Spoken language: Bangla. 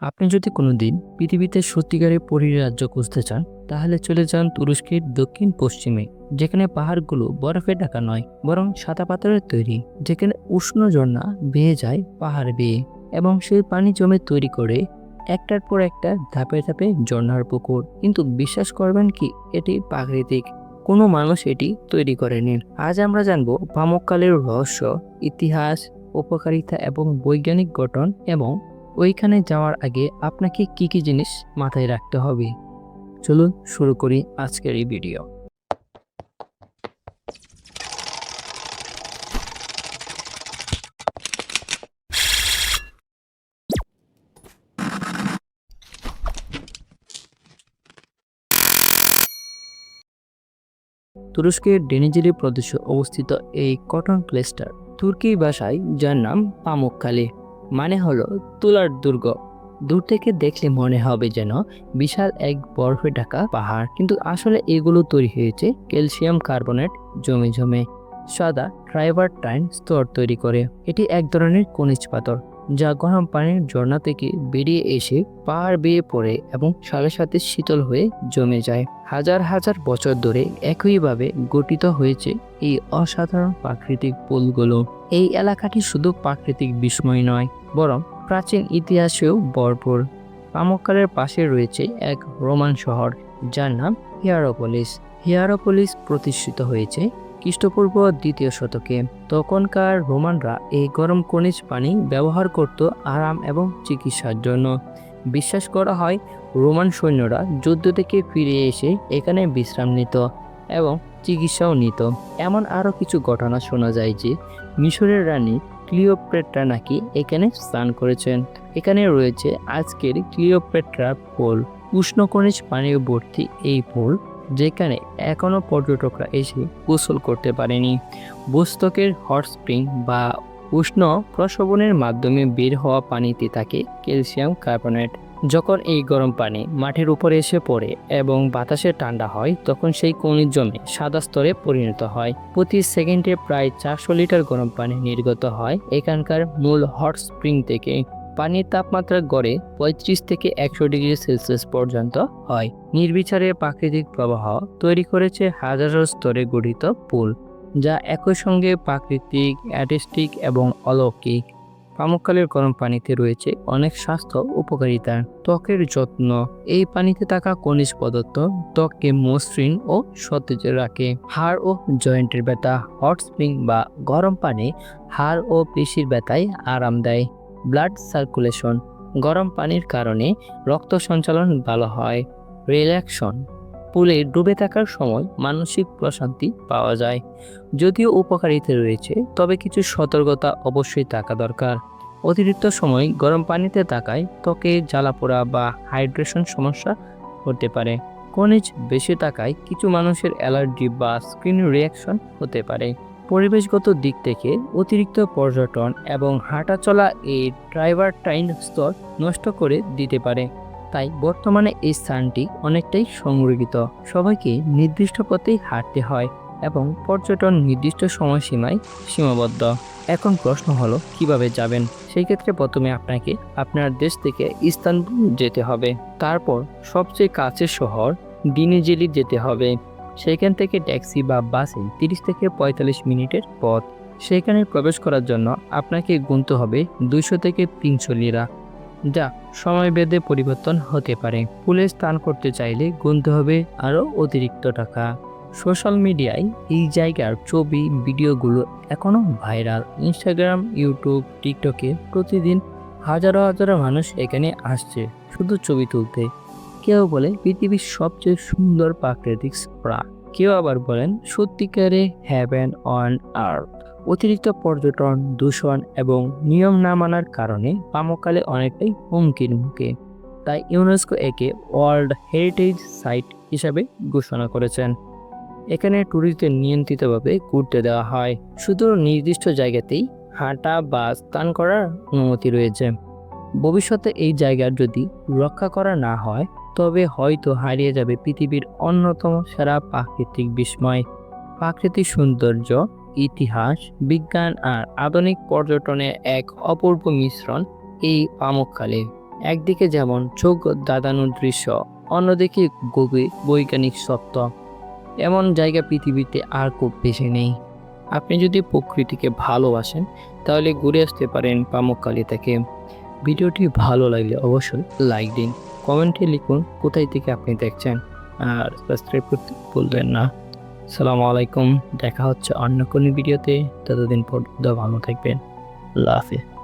আপনি যদি কোনো দিন পৃথিবীতে সত্যিকারের পরিরাজ্য খুঁজতে চান, তাহলে চলে যান তুরস্কের দক্ষিণ পশ্চিমে, যেখানে পাহাড়গুলো বরফে ঢাকা নয়, বরং সাদা পাথরের তৈরি, যেখানে উষ্ণ ঝর্ণা বেয়ে যায় পাহাড় বেয়ে, এবং সেই পানি জমে তৈরি করে একটার পর একটা ধাপে ধাপে ঝর্ণার পুকুর। কিন্তু বিশ্বাস করবেন কি, এটি প্রাকৃতিক। কোনো মানুষ এটি তৈরি করেনি। আজ আমরা জানব পামককালের রহস্য, ইতিহাস, উপকারিতা এবং বৈজ্ঞানিক গঠন এবং ওইখানে যাওয়ার আগে আপনাকে কি কি জিনিস মাথায় রাখতে হবে? চলুন শুরু করি আজকের এই ভিডিও। তুরস্কের ডেনিজেরি প্রদেশে অবস্থিত এই কটন প্লেসটার তুর্কি ভাষায় যার নাম পামুকখালী মানে হলো তুলার দুর্গ। দূর থেকে দেখলে মনে হবে যেন বিশাল এক বরফে ঢাকা পাহাড়। কিন্তু আসলে এগুলো তৈরি হয়েছে ক্যালসিয়াম কার্বনেট জমে জমে। সাদা ট্রাইভারটাইন স্তর তৈরি করে। এটি এক ধরনের খনিজ পাথর। যা গরম পানির ঝর্ণা থেকে বেরিয়ে এসে পাহাড় বেয়ে পড়ে এবং সাথে সাথে শীতল হয়ে জমে যায়। হাজার হাজার বছর ধরে একইভাবে গঠিত হয়েছে এই অসাধারণ প্রাকৃতিক পুলগুলো। এই এলাকাটি শুধু প্রাকৃতিক বিস্ময় নয়, বরং প্রাচীন ইতিহাসেও ভরপুর। পামক্কালের পাশে রয়েছে এক রোমান শহর, যার নাম হিয়ারোপলিস। হিয়ারোপলিস প্রতিষ্ঠিত হয়েছে খ্রিস্টপূর্ব দ্বিতীয় শতকে তখনকার রোমানরা এই গরম খনিজ পানি ব্যবহার করত আরাম এবং চিকিৎসার জন্য। বিশ্বাস করা হয় রোমান সৈন্যরা যুদ্ধ থেকে ফিরে এসে এখানে বিশ্রাম নিত এবং চিকিৎসাও নিত। এমন আরও কিছু ঘটনা শোনা যায় যে মিশরের রানী ক্লিওপেট্রা নাকি এখানে স্নান করেছেন। এখানে রয়েছে আজকের ক্লিওপেট্রা পোল। উষ্ণ খনিজ পানির ভর্তি এই পোল যেখানে এখনও পর্যটকরা এসে গোসল করতে পারেনি। বুস্তকের হট স্প্রিং বা উষ্ণ প্রসবনের মাধ্যমে বের হওয়া পানিতে থাকে ক্যালসিয়াম কার্বনেট। যখন এই গরম পানি মাটির উপরে এসে পড়ে এবং বাতাসে ঠান্ডা হয়, তখন সেই খনিজ জমে সাদা স্তরে পরিণত হয়। প্রতি সেকেন্ডে প্রায় চারশো লিটার গরম পানি নির্গত হয় এখানকার মূল হট স্প্রিং থেকে। পানির তাপমাত্রা গড়ে পঁয়ত্রিশ থেকে একশো ডিগ্রি সেলসিয়াস পর্যন্ত হয়। নির্বিচারে প্রাকৃতিক প্রবাহ তৈরি করেছে হাজারো স্তরে গঠিত পুল, যা একই সঙ্গে প্রাকৃতিক, অ্যাটিস্টিক এবং অলৌকিক। পামুককালের গরম পানিতে রয়েছে অনেক স্বাস্থ্য উপকারিতা। ত্বকের যত্ন, এই পানিতে থাকা খনিজ পদার্থ ত্বককে মসৃণ ও সতেজ রাখে। হাড় ও জয়েন্টের ব্যথা, হট স্প্রিং বা গরম পানি হাড় ও পেশির ব্যথায় আরাম দেয়। ব্লাড সার্কুলেশন গরম পানির কারণে রক্ত সঞ্চালন ভালো হয়। রিল্যাকশন পুলে ডুবে থাকার সময় মানসিক প্রশান্তি পাওয়া যায়। যদিও উপকারিতা রয়েছে, তবে কিছু সতর্কতা অবশ্যই থাকা দরকার। অতিরিক্ত সময় গরম পানিতে থাকায় ত্বকে জ্বালাপোড়া বা হাইড্রেশন সমস্যা হতে পারে। খনিজ বেশি থাকায় কিছু মানুষের অ্যালার্জি বা স্কিন রিয়াকশন হতে পারে। পরিবেশগত দিক থেকে অতিরিক্ত পর্যটন এবং হাঁটা চলা এই ড্রাইভার টাইম স্তর নষ্ট করে দিতে পারে। তাই বর্তমানে এই স্থানটি অনেকটাই সংরক্ষিত। সবাইকে নির্দিষ্ট পথেই হাঁটতে হয় এবং পর্যটন নির্দিষ্ট সময়সীমায় সীমাবদ্ধ। এখন প্রশ্ন হলো, কীভাবে যাবেন? সেই ক্ষেত্রে প্রথমে আপনাকে আপনার দেশ থেকে ইস্তানবুল যেতে হবে। তারপর সবচেয়ে কাছের শহর দিনিজেলি যেতে হবে। সেখান থেকে ট্যাক্সি বা বাসে তিরিশ থেকে পঁয়তাল্লিশ মিনিটের পথ। সেখানে প্রবেশ করার জন্য আপনাকে গুনতে হবে দুইশো থেকে তিনশো লিরা। যা সময় বেঁধে পরিবর্তন হতে পারে। পুলে স্নান করতে চাইলে গুনতে হবে আরও অতিরিক্ত টাকা। সোশ্যাল মিডিয়ায় এই জায়গার ছবি, ভিডিওগুলো এখনও ভাইরাল। ইনস্টাগ্রাম, ইউটিউব, টিকটকে প্রতিদিন হাজারো হাজারো মানুষ এখানে আসছে শুধু ছবি তুলতে। কেউ বলে পৃথিবীর সবচেয়ে সুন্দর প্রাকৃতিক স্প্রা কেউ আবার বলেন সত্যিকারে হ্যাভেন অন আর্থ অতিরিক্ত পর্যটন, দূষণ এবং নিয়ম না মানার কারণে পামকালে অনেকটাই হুমকির মুখে। তাই ইউনেস্কো একে ওয়ার্ল্ড হেরিটেজ সাইট হিসাবে ঘোষণা করেছেন। এখানে ট্যুরিস্টদের নিয়ন্ত্রিতভাবে ঘুরতে দেওয়া হয়। শুধু নির্দিষ্ট জায়গাতেই হাঁটা বা স্নান করার অনুমতি রয়েছে। ভবিষ্যতে এই জায়গার যদি রক্ষা করা না হয় তবে হয়তো হারিয়ে যাবে পৃথিবীর অন্যতম সেরা প্রাকৃতিক বিস্ময়। প্রাকৃতিক সৌন্দর্য, ইতিহাস, বিজ্ঞান আর আধুনিক পর্যটনের এক অপূর্ব মিশ্রণ এই পামকখালী। একদিকে যেমন চোখ দাদানোর দৃশ্য, অন্যদিকে গভীর বৈজ্ঞানিক সত্য। এমন জায়গা পৃথিবীতে আর খুব বেশি নেই। আপনি যদি প্রকৃতিকে ভালোবাসেন, তাহলে ঘুরে আসতে পারেন পামুককালি থেকে। ভিডিওটি ভালো লাগলে অবশ্যই লাইক দিন। কমেন্টে লিখুন কোথায় থেকে আপনি দেখছেন। আর সাবস্ক্রাইব করতে ভুলবেন না। সালামু আলাইকুম, দেখা হচ্ছে অন্য কোনো ভিডিওতে। ততদিন পর্যন্ত ভালো থাকবেন। আল্লাহ হাফিজ।